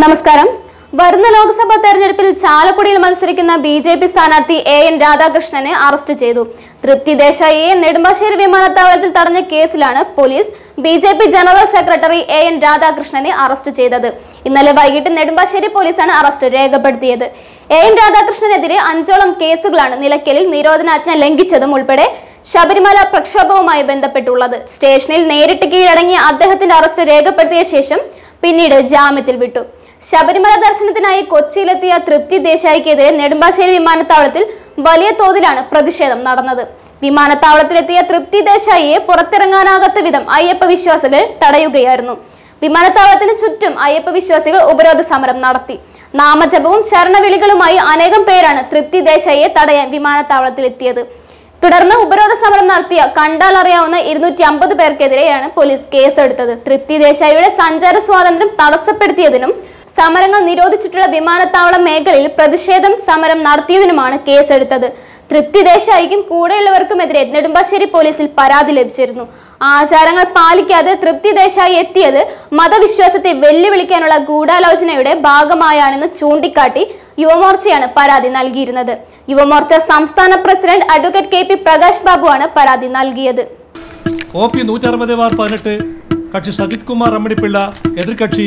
നമസ്കാരം. വരുന്ന ലോക്സഭാ തെരഞ്ഞെടുപ്പിൽ ചാലക്കുടിയിൽ മത്സരിക്കുന്ന ബി ജെ പി സ്ഥാനാർത്ഥി എ എൻ രാധാകൃഷ്ണനെ അറസ്റ്റ് ചെയ്തു. തൃപ്തി ദേശായിയെ നെടുമ്പാശ്ശേരി വിമാനത്താവളത്തിൽ തടഞ്ഞ കേസിലാണ് police B J P general secretary A N രാധാകൃഷ്ണനെ arrest ചെയ്തത്. ഇന്നലെ വൈകിട്ട് നെടുമ്പാശ്ശേരി പോലീസാണ് അറസ്റ്റ് രേഖപ്പെടുത്തിയത്. എ എൻ രാധാകൃഷ്ണനെതിരെ അഞ്ചോളം കേസുകളാണ് നിലയ്ക്കലിൽ നിരോധനാജ്ഞ ലംഘിച്ചതും ഉൾപ്പെടെ ശബരിമല പ്രക്ഷോഭവുമായി ബന്ധപ്പെട്ടുള്ളത്. സ്റ്റേഷനിൽ നേരിട്ട് കീഴടങ്ങിയ അദ്ദേഹത്തിന്റെ അറസ്റ്റ് രേഖപ്പെടുത്തിയ ശേഷം പിന്നീട് ജാമ്യത്തിൽ വിട്ടു. ശബരിമല ദർശനത്തിനായി കൊച്ചിയിലെത്തിയ തൃപ്തി ദേശായിക്കെതിരെ നെടുമ്പാശ്ശേരി വിമാനത്താവളത്തിൽ വലിയ തോതിലാണ് പ്രതിഷേധം നടന്നത്. വിമാനത്താവളത്തിലെത്തിയ തൃപ്തി ദേശായിയെ പുറത്തിറങ്ങാനാകാത്ത വിധം അയ്യപ്പ വിശ്വാസികൾ തടയുകയായിരുന്നു. വിമാനത്താവളത്തിന് ചുറ്റും അയ്യപ്പ വിശ്വാസികൾ ഉപരോധ സമരം നടത്തി. നാമജപവും ശരണവിളികളുമായി അനേകം പേരാണ് തൃപ്തി ദേശായിയെ തടയാൻ വിമാനത്താവളത്തിലെത്തിയത്. തുടർന്ന് ഉപരോധ സമരം നടത്തിയ കണ്ടാൽ അറിയാവുന്ന ഇരുന്നൂറ്റി അമ്പത് പേർക്കെതിരെയാണ് പോലീസ് കേസെടുത്തത്. തൃപ്തി ദേശായിയുടെ സഞ്ചാര സ്വാതന്ത്ര്യം തടസ്സപ്പെടുത്തിയതിനും സമരങ്ങൾ നിരോധിച്ചിട്ടുള്ള വിമാനത്താവളം മേഖലയിൽ പ്രതിഷേധം സമരം നടത്തിയതിനുമാണ് കേസെടുത്തത്. തൃപ്തി ദേശായിക്കും കൂടെയുള്ളവർക്കുമെതിരെ നെടുമ്പാശ്ശേരി പോലീസിൽ പരാതി ലഭിച്ചിരുന്നു. ആചാരങ്ങൾ പാലിക്കാതെ തൃപ്തി ദേശായി എത്തിയത് മതവിശ്വാസത്തെ വെല്ലുവിളിക്കാനുള്ള ഗൂഢാലോചനയുടെ ഭാഗമായാണെന്ന് ചൂണ്ടിക്കാട്ടി യുവമോർച്ചയാണ് പരാതി നൽകിയിരുന്നത്. യുവമോർച്ച സംസ്ഥാന president advocate K P Prakash ബാബുവാണ് പരാതി നൽകിയത്. കക്ഷി സജിത് കുമാർ അമ്മണിപ്പിള്ള എതിർകക്ഷി